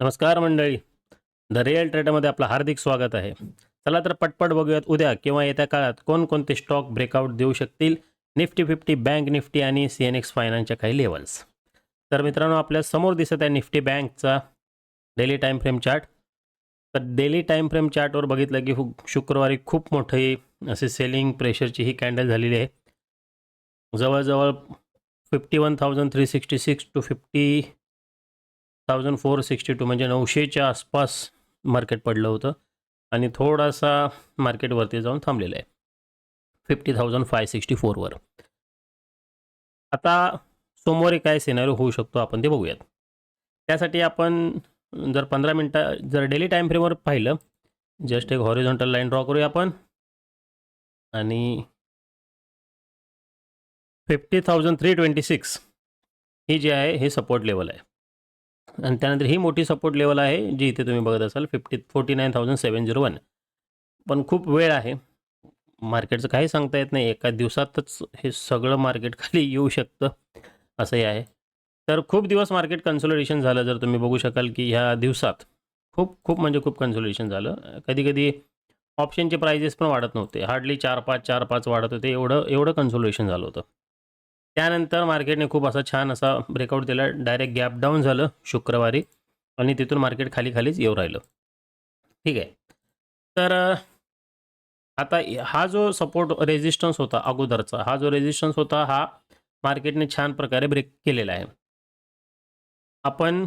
नमस्कार मंडळी. The real ट्रेडमध्ये आपलं हार्दिक स्वागत आहे. चला तर पटपट बघूयात उद्या किंवा येत्या काळात कोणकोणते स्टॉक ब्रेकआउट देऊ शकतील निफ्टी फिफ्टी बँक निफ्टी आणि सी एन एक्स फायनान्सच्या काही लेवल्स तर मित्रांनो आपल्यासमोर दिसत आहे निफ्टी बँकचा डेली टाईम फ्रेम चार्ट. तर डेली टाईम फ्रेम चार्टवर बघितलं की शुक्रवारी खूप मोठी असे सेलिंग प्रेशरची ही कॅन्डल झालेली आहे. जवळजवळ fifty one thousand three sixty six two fifty thousand four sixty two म्हणजे नऊशेच्या आसपास मार्केट पडलं होतं. आणि थोडासा मार्केटवरती जाऊन थांबलेलं आहे. फिफ्टी थाउजंड फाय सिक्स्टी फोरवर आता सोमवारी काय सिनारी होऊ शकतो आपण ते बघूयात. त्यासाठी आपण जर पंधरा मिनटं जर डेली टाईम फ्रेमवर पाहिलं जस्ट एक हॉरिझॉन्टल लाईन ड्रॉ करूया आपण. आणि fifty thousand three twenty six ही जी आहे हे सपोर्ट लेवल आहे. आणि त्यानंतर ही मोठी सपोर्ट लेवल आहे जी इथे तुम्ही बघत असाल fifty forty nine thousand seven zero one पण खूप वेळ आहे. मार्केटचं काही सांगता येत नाही. एका दिवसातच हे सगळं मार्केट खाली येऊ शकतं असंही आहे. तर खूप दिवस मार्केट कन्सोलिडेशन झालं जर तुम्ही बघू शकाल की ह्या दिवसात खूप खूप म्हणजे खूप कन्सोलिडेशन झालं. कधी कधी ऑप्शनचे प्राइजेस पण वाढत नव्हते. हार्डली चार पाच चार पाच वाढत होते. एवढं एवढं कन्सोलिडेशन झालं होतं. त्यानंतर मार्केटने खूप असा छान असा ब्रेकआउट दिला. डायरेक्ट गॅप डाऊन झालं शुक्रवारी. आणि तिथून मार्केट खाली खालीच येऊ राहिलं. ठीक आहे. तर आता हा जो सपोर्ट रेजिस्टन्स होता अगोदरचा हा जो रेजिस्टन्स होता हा मार्केटने छान प्रकारे ब्रेक केलेला आहे. आपण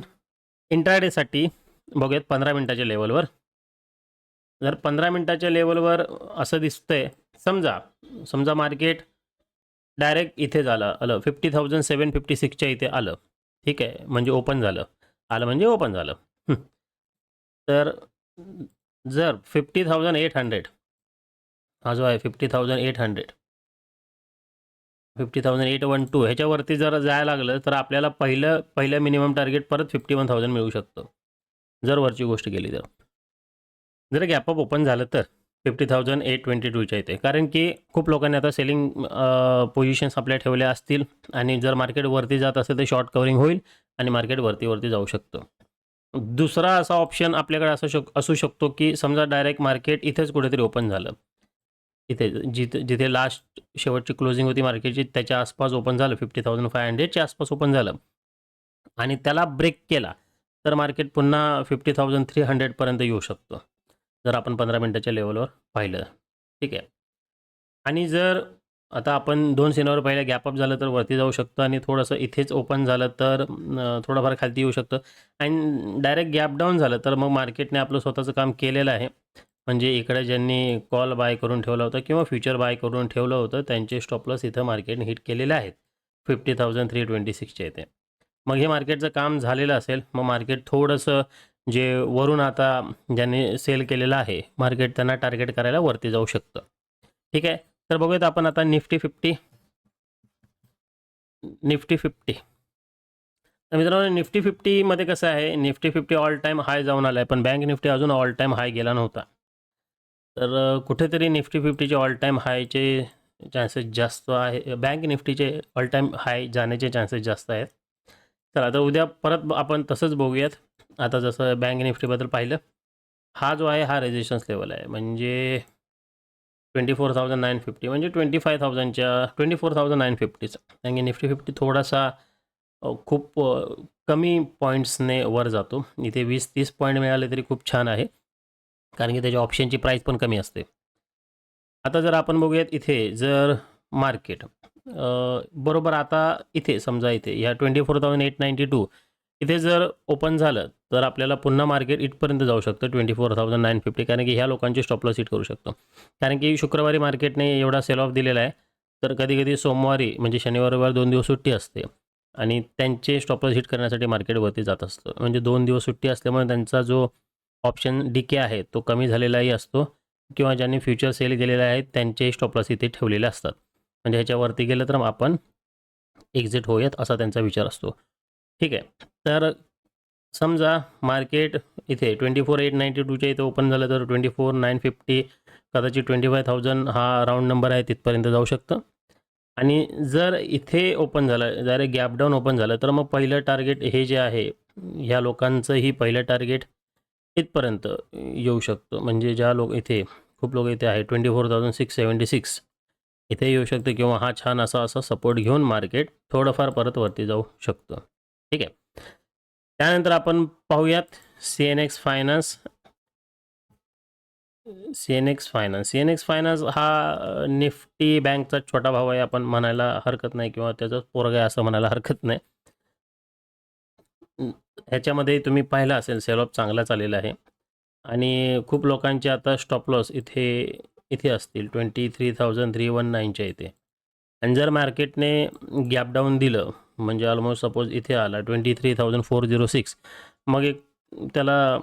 इंट्राडेसाठी बघूयात पंधरा मिनटाच्या लेवलवर जर पंधरा मिनटाच्या लेवलवर असं दिसतंय समजा समजा मार्केट डायरेक्ट इथे झालं आलं. फिफ्टी थाउजंड सेवन फिफ्टी सिक्सच्या इथे आलं. ठीक आहे म्हणजे ओपन झालं. आलं म्हणजे ओपन झालं. तर जर फिफ्टी थाउजंड एट हंड्रेड हा जो आहे fifty thousand eight hundred fifty thousand eight one two ह्याच्यावरती जर जायला लागलं तर आपल्याला पहिलं पहिलं मिनिमम टार्गेट परत फिफ्टी वन थाउजंड मिळू शकतं. जर वरची गोष्ट केली तर. जर गॅपअप ओपन झालं तर. फिफ्टी थाउजंड एट ट्वेंटी टूच्या इथे. कारण की खूप लोकांनी आता सेलिंग पोझिशन्स आपल्या ठेवल्या असतील आणि जर मार्केट वरती जात असेल तर शॉर्ट कवरिंग होईल आणि मार्केट वरती वरती जाऊ शकतं. दुसरा असा ऑप्शन आपल्याकडे असू शक असू शकतो की समजा डायरेक्ट मार्केट इथेच कुठेतरी ओपन झालं. इथे जिथे जिथे लास्ट शेवटची क्लोजिंग होती मार्केटची त्याच्या आसपास ओपन झालं फिफ्टी थाउजंड फाय हंड्रेडच्या आसपास ओपन झालं. आणि त्याला ब्रेक केला तर मार्केट पुन्हा फिफ्टी थाउजंड थ्री हंड्रेडपर्यंत येऊ शकतो. जर आपण पंधरा मिनटाच्या लेवलवर पाहिलं ठीक आहे. आणि जर आता आपण दोन सिनावर पहिल्या गॅपअप झालं तर वरती जाऊ शकतं आणि थोडंसं इथेच ओपन झालं तर थोडंफार खालती येऊ शकतं. आणि डायरेक्ट गॅप डाऊन झालं तर मग मार्केटने आपलं स्वतःचं काम केलेलं आहे. म्हणजे इकडे ज्यांनी कॉल बाय करून ठेवला होता किंवा फ्युचर बाय करून ठेवलं होतं त्यांचे स्टॉपलॉस इथं मार्केटने हिट केलेले आहेत. फिफ्टी थाउजंड थ्री ट्वेंटी सिक्सच्या इथे. मग हे मार्केटचं काम झालेलं असेल मग मार्केट थोडंसं जे वरून आता ज्यांनी सेल केलेलं आहे मार्केट त्यांना टार्गेट करायला वरती जाऊ शकतं. ठीक आहे? तर बघूयात आपण आता निफ्टी फिफ्टी निफ्टी फिफ्टी तर मित्रांनो निफ्टी फिफ्टीमध्ये कसं आहे Nifty fifty all time high जाऊन आला आहे पण बँक निफ्टी अजून ऑल टाईम हाय गेला नव्हता. तर कुठेतरी निफ्टी फिफ्टीचे ऑल टाईम हायचे चान्सेस जास्त आहे बँक निफ्टीचे ऑल टाईम हाय जाण्याचे चान्सेस जास्त आहेत. चला आता उद्या परत आपण तसंच बघूयात. आता जसं बँक निफ्टीबद्दल पाहिलं हा जो आहे हा रेजिस्टन्स लेवल आहे. म्हणजे twenty four thousand nine fifty म्हणजे ट्वेंटी फाय थाउजंडच्या ट्वेंटी फोर थाउजंड नाईन फिफ्टीचा कारण की निफ्टी फिफ्टी थोडासा खूप कमी पॉईंट्सने वर जातो. इथे वीस तीस पॉईंट मिळाले तरी खूप छान आहे. कारण की त्याच्या ऑप्शनची प्राईस पण कमी असते. आता जर आपण बघूयात इथे जर मार्केट बरोबर आता इथे समजा इथे ह्या twenty four thousand eight ninety two इथे जर ओपन झालं तर आपल्याला पुन्हा मार्केट इथपर्यंत जाऊ शकतं twenty four thousand nine fifty कारण की ह्या लोकांची स्टॉपलॉस हिट करू शकतो. कारण की शुक्रवारी मार्केटने एवढा सेल ऑफ दिलेला आहे तर कधी कधी सोमवारी म्हणजे शनिवार रविवार दोन दिवस सुट्टी असते. आणि त्यांचे स्टॉपलॉस हिट करण्यासाठी मार्केटवरती जात असतं. म्हणजे दोन दिवस सुट्टी असल्यामुळे त्यांचा जो ऑप्शन डीके आहे तो कमी झालेलाही असतो. किंवा ज्यांनी फ्युचर सेल केलेले आहेत त्यांचे स्टॉपलॉस इथे ठेवलेले असतात. म्हणजे ह्याच्यावरती गेलं तर मग आपण एक्झिट होऊयात असा त्यांचा विचार असतो. ठीक आहे. तर समजा मार्केट इथे ट्वेंटी फोर एट नाईंटी टूच्या इथे ओपन झालं तर ट्वेंटी फोर नाईन फिफ्टी कदाचित ट्वेंटी फाय थाउजंड हा राऊंड नंबर आहे तिथपर्यंत जाऊ शकतं. आणि जर इथे ओपन झालं डायरेक्ट गॅप डाऊन ओपन झालं तर मग पहिलं टार्गेट हे जे आहे ह्या लोकांचंही पहिलं टार्गेट इथपर्यंत येऊ शकतं. म्हणजे ज्या लोक इथे खूप लोक इथे आहे twenty four thousand six seventy six इथे येऊ शकतं किंवा हा छान असा असा सपोर्ट घेऊन मार्केट थोडंफार परत वरती जाऊ शकतं. ठीक आहे. त्यानंतर आपण पाहूयात C N X finance C N X finance C N X finance हा निफ्टी बँकचा छोटा भाऊ आहे आपण म्हणायला हरकत नाही किंवा त्याचा पोरगा आहे असं म्हणायला हरकत नाही. ह्याच्यामध्ये तुम्ही पाहिलं असेल सेल ऑफ चांगला चाललेला आहे. आणि खूप लोकांचे आता स्टॉप लॉस इथे इथे असतील twenty three thousand three one नाईनच्या इथे. आणि जर मार्केटने गॅप डाऊन दिलं म्हणजे ऑलमोस्ट सपोज इथे आला twenty three thousand four zero six मग एक त्याला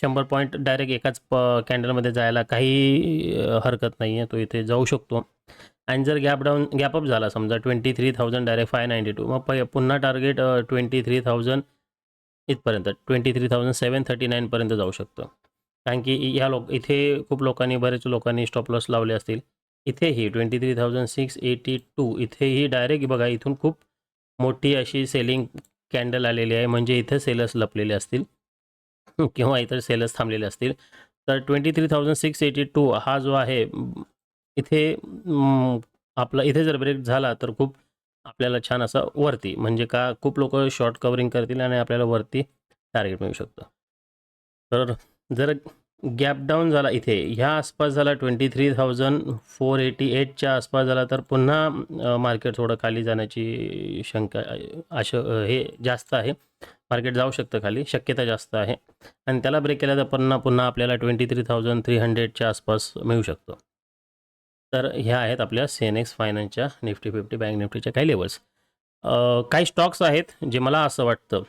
शंभर पॉईंट डायरेक्ट एकाच प कॅन्डलमध्ये जायला काही हरकत नाही आहे तो इथे जाऊ शकतो. आणि जर गॅप डाऊन गॅपअप झाला समजा twenty three thousand direct five ninety two मग पै पुन्हा टार्गेट ट्वेंटी थ्री थाउजंड इथपर्यंत twenty three thousand seven thirty नाईनपर्यंत जाऊ शकतं. कारण की ह्या लोक इथे खूप लोकांनी बरेच लोकांनी स्टॉप लॉस लावले असतील. इथेही twenty three thousand six eighty two इथेही डायरेक्ट बघा इथून खूप मोठी अशी सेलिंग कॅन्डल आलेली आहे. म्हणजे इथे सेलर्स लपलेले असतील किंवा इतर सेलर्स थांबलेले असतील. तर twenty three thousand six eighty two हा जो आहे इथे आपला इथे जर ब्रेक झाला तर खूप आपल्याला छान असा वरती म्हणजे का खूप लोक शॉर्ट कवरिंग करतील आणि आपल्याला वरती टार्गेट मिळू शकतं. तर जर गॅप डाऊन झाला इथे. ह्या आसपास झाला twenty three thousand four eighty एटच्या आसपास झाला तर पुन्हा मार्केट थोडं खाली जाण्याची शंका आश हे जास्त आहे. मार्केट जाऊ शकतं खाली शक्यता जास्त आहे. आणि त्याला ब्रेक केला तर पुन्हा पुन्हा आपल्याला ट्वेंटी थ्री थाउजंड थ्री हंड्रेडच्या आसपास मिळू शकतं. तर ह्या आहेत आपल्या सी एन एक्स फायनान्सच्या निफ्टी फिफ्टी बँक निफ्टीच्या काही लेवल्स काही स्टॉक्स आहेत जे मला असं वाटतं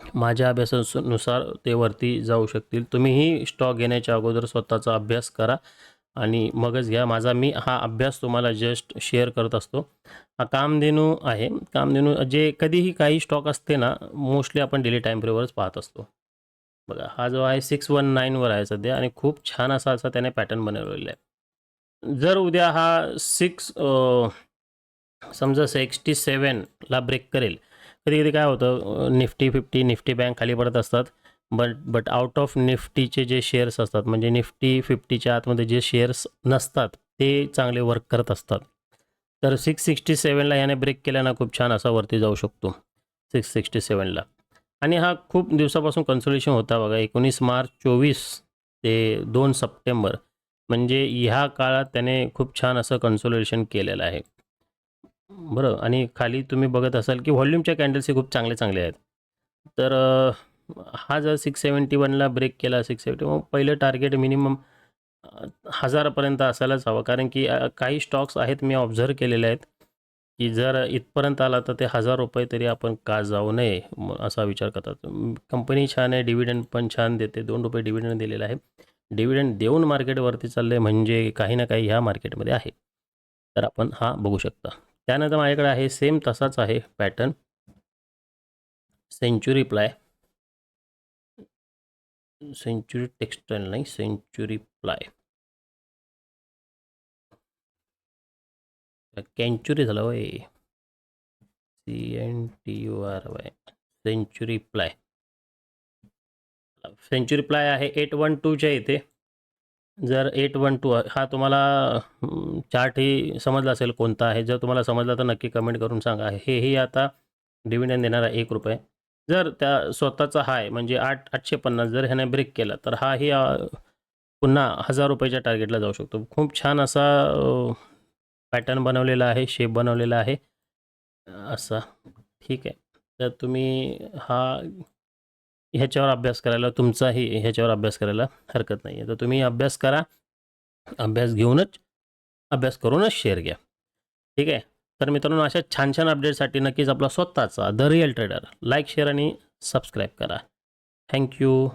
माझ्या अभ्यासानुसार ते वरती जाऊ शकतील. तुम्हीही स्टॉक घेण्याच्या अगोदर स्वतःचा अभ्यास करा आणि मगच घ्या. माझा मी हा अभ्यास तुम्हाला जस्ट शेअर करत असतो. हा कामधेनू आहे. कामधेनू जे कधीही काही स्टॉक असते ना मोस्टली आपण डेली टाईम फ्रेवरच पाहत असतो. बघा हा जो आहे सिक्स वन नाईनवर आहे सध्या आणि खूप छान असा असा त्याने पॅटर्न बनवलेला आहे. जर उद्या हा सिक्स समजा सिक्स्टी सेवनला ब्रेक करेल कधी कधी काय होतं निफ्टी फिफ्टी निफ्टी बँक खाली पडत असतात. बट बट आउट ऑफ निफ्टीचे जे शेअर्स असतात म्हणजे निफ्टी फिफ्टीच्या आतमध्ये जे शेअर्स नसतात ते चांगले वर्क करत असतात. तर सिक्स सिक्स्टी सेवनला याने ब्रेक केल्यानं खूप छान असा वरती जाऊ शकतो. सिक्स सिक्स्टी सेवनला आणि हा खूप दिवसापासून कन्सोलेशन होता बघा एकोणीस मार्च चोवीस ते दोन सप्टेंबर. म्हणजे ह्या काळात त्याने खूप छान असं कन्सोलेशन केलेलं आहे. बरं. आणि खाली तुम्ही बघत असाल की व्हॉल्यूमच्या कॅन्डल्स हे खूप चांगले चांगले आहेत. तर हा जर सिक्स सेवन्टी वनला ब्रेक केला सिक्स सेवन्टी मग पहिलं टार्गेट मिनिमम हजारापर्यंत असायलाच हवं. कारण की काही स्टॉक्स आहेत मी ऑब्झर्व केलेले आहेत की जर इथपर्यंत आला तर ते हजार रुपये तरी आपण का जाऊ नये असा विचार करतात. कंपनी छान आहे डिव्हिडंड पण छान देते दोन रुपये डिव्हिडंड दिलेलं आहे. डिव्हिडंड देऊन मार्केटवरती चालले म्हणजे काही ना काही ह्या मार्केटमध्ये आहे. तर आपण हा बघू शकता. त्यानंतर माझ्याकडे आहे सेम तसाच आहे pattern century ply century textile नाही सेंचुरी प्लाय कॅन्चुरी झालं वय C N T U R Y century ply century ply आहे एट वन टूच्या इथे. जर एट वन टू हा तुम्हाला चार्टही समजला असेल कोणता आहे. जर तुम्हाला समजला तर नक्की कमेंट करून सांगा. हेही आता डिव्हिडंड देणारा एक रुपये. जर त्या स्वतःचा हाय म्हणजे आठ आठशे पन्नास जर ह्याने ब्रेक केला तर हाही पुन्हा हजार रुपयाच्या टार्गेटला जाऊ शकतो. खूप छान असा पॅटर्न बनवलेला आहे शेप बनवलेला आहे. असा. ठीक आहे. तर तुम्ही हा ह्याच्यावर अभ्यास करायला तुमचाही ह्याच्यावर अभ्यास करायला हरकत नाही आहे तर तुम्ही अभ्यास करा अभ्यास घेऊनच अभ्यास करूनच शेअर घ्या. ठीक आहे? तर मित्रांनो अशा छान छान अपडेटसाठी नक्कीच आपला स्वतःचा the real trader like share आणि सबस्क्राईब करा. Thank you